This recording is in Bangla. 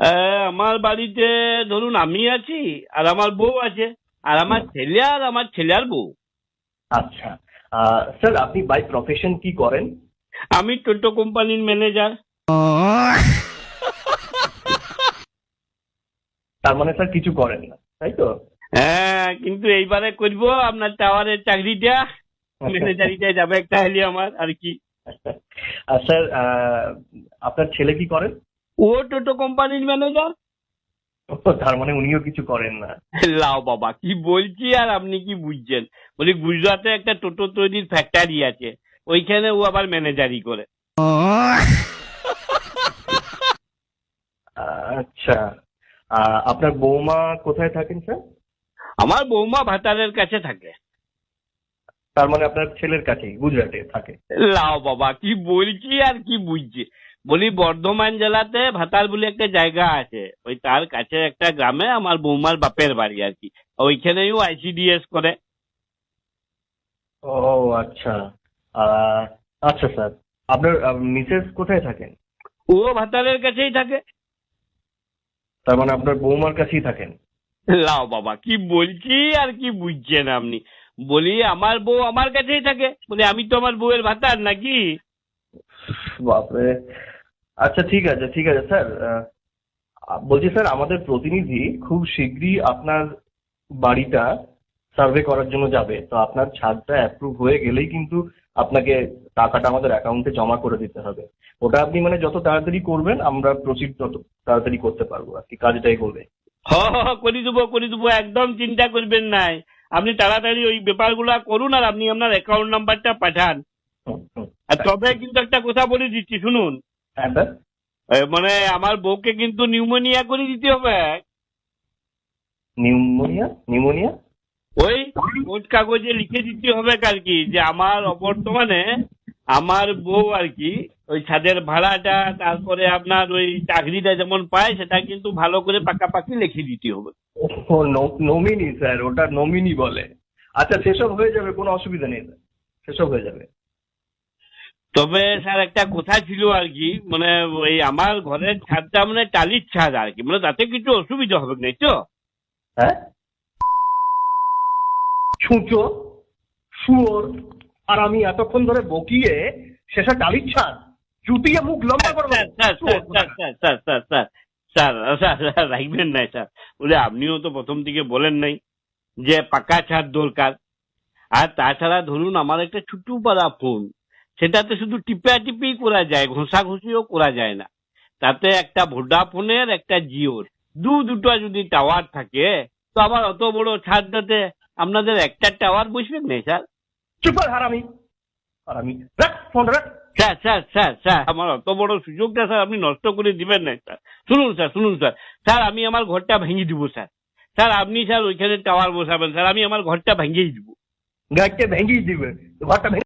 আহ, আমার বাড়িতে ধরুন আমি আছি আর আমার বউ আছে আর আমার ছেলে আর আমার ছেলে আর বউ। আচ্ছা। স্যার আপনি বাই প্রফেশন কি করেন? আমি টোটো কোম্পানির ম্যানেজার তার মানে স্যার কিছু করেন না তাই তো? হ্যাঁ কিন্তু এইবারে করব আপনার টাওয়ারের চাকরিটা ম্যানেজারিটা যাবে একটা হলি আমার আর কি। আর স্যার আপনার ছেলে কি করেন? ও টোটো কোম্পানির ম্যানেজার? তার মানে উনিও কিছু করেন না। লাও বাবা কি বলছি আর আপনি কি বুঝছেন? বলি গুজরাটে একটা টোটো তৈরির ফ্যাক্টরি আছে ওইখানে ও আবার ম্যানেজারি করে। আচ্ছা আপনার বৌমা কোথায় থাকেন স্যার? আমার বৌমা ভাতারের কাছে থাকে। তার মানে আপনার ছেলের কাছেই গুজরাটে থাকে। লাও বাবা কি বলছি আর কি বুঝছি? বলি বর্ধমান জেলাতে ভাতার বলে একটা জায়গা আছে। ওই তার কাছে একটা গ্রামে আমার বৌমার বাপের বাড়ি আর কি। ওইখানেও আইসিডিএস করে। ও আচ্ছা। আচ্ছা স্যার। আপনার মিসেস কোথায় থাকেন? ও ভাতারের কাছেই থাকে। তার মানে আপনার বৌমার কাছেই থাকেন? লাও বাবা কি বলছি আর কি বুঝছেন আপনি? বলি আমার বউ আমার কাছেই থাকে। বলি আমি তো আমার বউয়ের ভাতার নাকি? বাপরে। আচ্ছা ঠিক আছে ঠিক আছে, স্যার বলছি স্যার, আমাদের প্রতিনিধি খুব শীঘ্রই আপনার বাড়িটা সার্ভে করার জন্য যাবে। তো আপনার ছাদটা অ্যাপ্রুভ হয়ে গেলেই কিন্তু আপনাকে টাকাটা আমাদের অ্যাকাউন্টে জমা করে দিতে হবে। ওটা আপনি মানে যত তাড়াতাড়ি করবেন, আমরা প্রসিড তত তাড়াতাড়ি করতে পারব। আর কি, কাজটাই করবে। হ করে দেবো করে দেবো, একদম চিন্তা করবেন নাই। আপনি তাড়াতাড়ি ওই ব্যাপারগুলো করুন আর আপনি আপনার অ্যাকাউন্ট নাম্বারটা পাঠান। আর তবে কিন্তু একটা কথা বলে দিচ্ছি শুনুন। হ্যাঁ মানে আমার বউকে কিন্তু নিউমোনিয়া করে দিতে হবে। নিউমোনিয়া? নিউমোনিয়া? ওই কোর্ট কাগজে লিখে দিতে হবে আর কি যে আমার বর্তমানে আমার বউ আর কি ওই ছাদের ভাড়াটা তারপরে আপনার ওই চাকরিটা যেমন পায় সেটা কিন্তু ভালো করে পাকাপাকি লিখে দিতে হবে। ও নমিনি স্যার ওটা নমিনি বলে। আচ্ছা সেসব হয়ে যাবে কোনো অসুবিধা নেই স্যার। সেসব হয়ে যাবে। তবে স্যার একটা কথা ছিল আর কি মানে ওই আমার ঘরের ছাদটা মানে টালির ছাদ আর কি মানে তাতে কিছু অসুবিধা হবে না তো? হ্যাঁ? ছুঁচো শুয়োর আর আমি এতক্ষণ ধরে বকিয়ে শেষে ডালির ছাদ চুটিয়ে মুখ লম্বা করব। Sir sir sir sir sir sir sir sir sir রাখবেন নাই স্যার বলে আপনিও তো প্রথম দিকে বলেন নাই যে পাকা ছাদ দরকার। আর তাছাড়া ধরুন আমার একটা ছুটু পাড়া ফোন সেটাতে শুধু টিপা টিপি করা যায় ঘষা ঘষিও করা যায় না। তাতে একটা ভোডাফোনের একটা জিওর। দু দুটো যদি টাওয়ার থাকে তো আবার অত বড় ছাদটাতে আপনাদের একটা টাওয়ার বসবে না স্যার? চুপ হারামি। হারামি। রাখ ফোন রাখ। স্যার স্যার স্যার স্যার আমার অত বড় সুযোগটা স্যার আপনি নষ্ট করে দিবেন না স্যার। শুনুন স্যার শুনুন স্যার। স্যার আমি আমার ঘরটা ভেঙে দিব স্যার। স্যার আপনি স্যার ওইখানে টাওয়ার বসাবেন স্যার আমি আমার ঘরটা ভেঙেই দিব। গাছকে ভেঙেই দিবে। ঘরটা